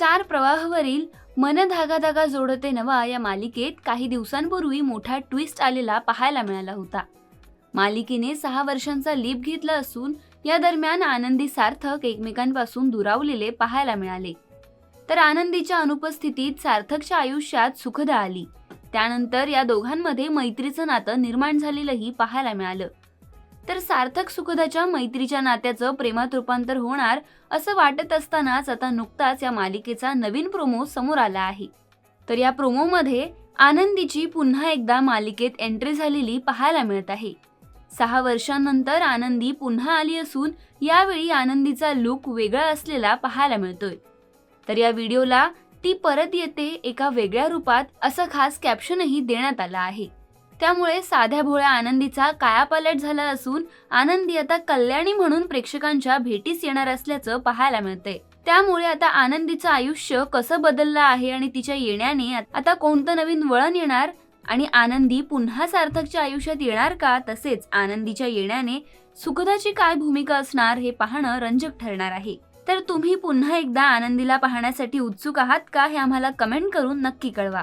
Star प्रवाहवरील मन धागा धागा जोडते नवा या मालिकेत काही दिवसांपूर्वी मोठा ट्विस्ट आलेला पाहायला मिळाला होता. मालिकेने सहा वर्षांचा लीप घेतला असून या दरम्यान आनंदी सार्थक एकमेकांपासून दुरावलेले पाहायला मिळाले. तर आनंदीच्या अनुपस्थितीत सार्थकच्या आयुष्यात सुखदा आली. त्यानंतर या दोघांमध्ये मैत्रीचं नातं निर्माण झालेलंही पाहायला मिळालं. तर सार्थक सुखदाच्या मैत्रीच्या नात्याचं प्रेमात रूपांतर होणार असं वाटत असतानाच आता नुकताच या मालिकेचा नवीन प्रोमो समोर आला आहे. तर या प्रोमोमध्ये आनंदीची पुन्हा एकदा मालिकेत एंट्री झालेली पाहायला मिळत आहे. सहा वर्षांनंतर आनंदी पुन्हा आली असून यावेळी आनंदीचा लुक वेगळा असलेला पाहायला मिळतोय. तर या व्हिडिओला ती परत येते एका वेगळ्या रूपात असं खास कॅप्शनही देण्यात आलं आहे. त्यामुळे साध्या भोळ्या आनंदीचा कायापालट झाला असून आनंदी आता कल्याणी म्हणून प्रेक्षकांच्या भेटीस येणार असल्याचं पाहायला मिळते त्यामुळे आता आनंदीचं आयुष्य कसं बदललं आहे आणि तिच्या येण्याने आता कोणतं नवीन वळण येणार आणि आनंदी पुन्हा सार्थकच्या आयुष्यात येणार का? तसेच आनंदीच्या येण्याने सुखदाची काय भूमिका असणार हे पाहणं रंजक ठरणार आहे. तर तुम्ही पुन्हा एकदा आनंदीला पाहण्यासाठी उत्सुक आहात का हे आम्हाला कमेंट करून नक्की कळवा.